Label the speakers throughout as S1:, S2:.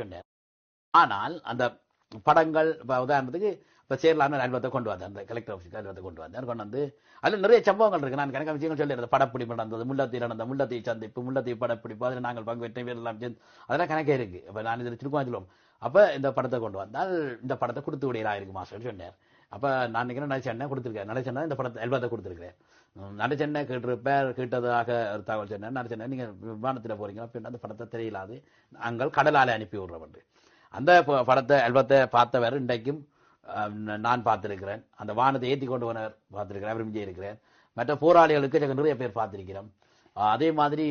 S1: சொன்னார் ஆனால் அந்த படங்கள் இப்போ உதாரணத்துக்கு இப்போ சேர்லான்னு அல்வத்தை கொண்டு வந்தார் அந்த கலெக்டர் ஆஃபீஸ் அல்வத்தை கொண்டு வந்தார் கொண்டு வந்து அதில் நிறைய சம்பவங்கள் இருக்கு. நான் கணக்க விஷயங்கள் சொல்லி படப்பிடிப்பு நடந்தது முல்லத்தீ நடந்த முல்லத்தீ சந்திப்பு முல்லத்தீ படப்பிடிப்பு அதில் நாங்கள் பங்கு பெற்ற வீரலாம் சேர்ந்து. அதெல்லாம் கணக்கே இருக்கு. இப்போ நான் இதில் திருக்குவா சொல்லுவோம். அப்போ இந்த படத்தை கொண்டு வந்தால் இந்த படத்தை கொடுத்து விடையிலா இருக்குமா சொல்லி சொன்னார். அப்ப நான் நினைக்கிறேன் நடிச்செண்ணை கொடுத்துருக்கேன் நடிச்செண்ணா இந்த படத்தை அல்வத்தை கொடுத்துருக்கிறேன் நடிச்செண்ணை பேர் கேட்டதாக ஒரு தகவல் சொன்னேன் நடிச்செண்ணை நீங்க விமானத்தில் போறீங்க அப்படின்னு அந்த படத்தை தெரியலாது. நாங்கள் கடலாலை அனுப்பி விடுறவன் அந்த படத்தை அல்பத்தை பார்த்தவர் இன்றைக்கும் நான் பார்த்திருக்கிறேன். அந்த வானத்தை ஏற்றி கொண்டு போனவர் பார்த்திருக்கிறேன் விரும்பி இருக்கிறேன் மற்ற போராளிகளுக்கு நிறைய பேர் பார்த்திருக்கிறோம். அதே மாதிரி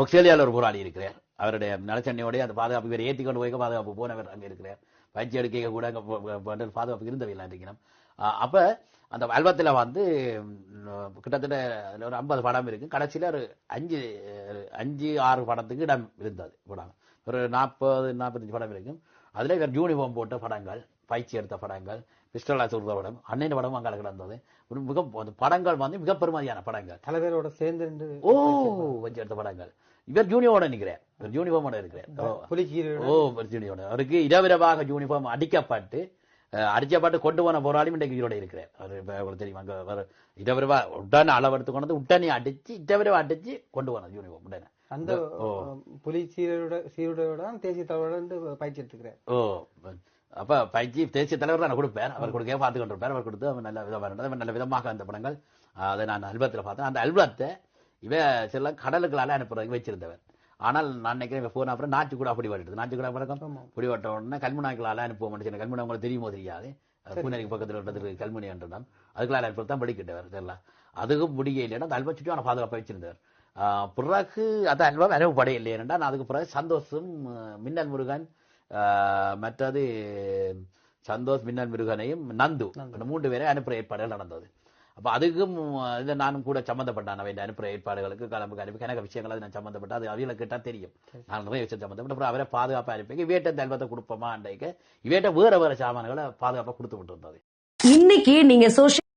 S1: ஆஸ்திரேலியாவில் ஒரு போராளி இருக்கிறார். அவருடைய நலச்சண்ணையோட அந்த பாதுகாப்பு இவர் ஏற்றி கொண்டு போய் பாதுகாப்பு போனவர் அங்கே இருக்கிறார். பயிற்சி எடுக்க கூட அங்கே பாதுகாப்பு இருந்தவையில் இருக்கிறோம் அஹ், அந்த அல்பத்தில் வந்து கிட்டத்தட்ட அதில் ஒரு ஐம்பது படம் இருக்குது கடைசியில் ஒரு அஞ்சு அஞ்சு ஆறு படத்துக்கு இடம் இருந்தது. படம் ஒரு நாற்பது நாற்பத்தஞ்சு படம் இருக்கும் அதில் இவர் யூனிஃபார்ம் போட்ட படங்கள். பயிற்சி எடுத்த படங்கள் பிஸ்டலா சொல்ற படம் அன்னையின் படம் அங்கே கிடந்தது. மிக படங்கள் வந்து மிக பெருமதியான படங்கள்.
S2: தலைவரோட சேர்ந்து
S1: ஓ வச்சு எடுத்த படங்கள். இவர் ஜூனியோட நிற்கிறார். இவர் யூனிஃபார்மோட இருக்கிறார் ஓ. யூனியோட அவருக்கு இரவிரவாக யூனிஃபார்ம் அடிக்கப்பட்டு அஹ், அடிக்கப்பட்டு கொண்டு போன போராளியும் இன்றைக்கு உயிரோட இருக்கிறார். அவர் தெரியும். அங்க அவர் இரவிரவா உடனே அளவெடுத்து கொண்டு வந்து உடனே அடிச்சு இரவிரவா அடிச்சு கொண்டு போனது யூனிஃபார்ம் உடனே.
S2: அந்த. புலி சீரோட சீரோட தேசிய தலைவரோட பயிற்சி எடுத்துக்கிறார்.
S1: ஓ. அப்ப பயிற்சி தேசிய தலைவர் தான் கொடுப்பார். அவர் கொடுக்க பார்த்து கொண்டிருப்பார் அவர் கொடுத்து அவர் நல்ல விதமாக நல்ல விதமாக அந்த படங்கள் அதை நான் அல்பத்தில் பார்த்தேன். அந்த அல்பத்தை இவ சில கடலுக்களால அனுப்புறதுக்கு வச்சிருந்தவர். ஆனால் நான் நினைக்கிறேன் போன அப்புறம் நாச்சு கூட அப்படி வட்டுது நாச்சு கூட பழக்கம்
S2: ஆமா.
S1: பிடி வட்ட உடனே கல்முனாக்களால அனுப்புவோம் சின்ன கல்முனை உங்களுக்கு தெரியுமோ தெரியாது. பூனேரிக்கு பக்கத்தில் உள்ளது கல்முனை என்றிடம் அதுக்கெல்லாம் அனுப்பி தான் படிக்கிட்டவர் இதெல்லாம் அதுக்கும் முடிய இல்லைன்னா அந்த அல்பம் சுற்றி பாதுகாப்பாக வச்சிருந்தவர். பிறகு அந்த அல்பம் அனுப்பப்பட இல்லையா நான் அதுக்கு பிறகு சந்தோஷம் மின்னல் முருகன் மற்றது சந்தோஷ் மின்னல் முருகனையும் நந்து. மூன்று பேரை அனுப்புற ஏற்பாடுகள் நடந்தது. அப்ப அதுக்கும் இது நானும் கூட சம்மந்தப்பட்டான் அவை அனுப்புற ஏற்பாடுகளுக்கு கிளம்புக்கு அனுப்பி கணக்க விஷயங்கள் அது நான் சம்மந்தப்பட்ட அது அவையில கேட்டா தெரியும். நான் நிறைய விஷயம் சம்மந்தப்பட்ட அப்புறம் அவரை பாதுகாப்பா அனுப்பி இவேட்ட தல்வத்தை கொடுப்போமா அன்றைக்கு? இவேட்ட வேற வேற சாமான்களை பாதுகாப்பா கொடுத்து விட்டு இருந்தது
S3: இன்னைக்கு நீங்க சோஷியல்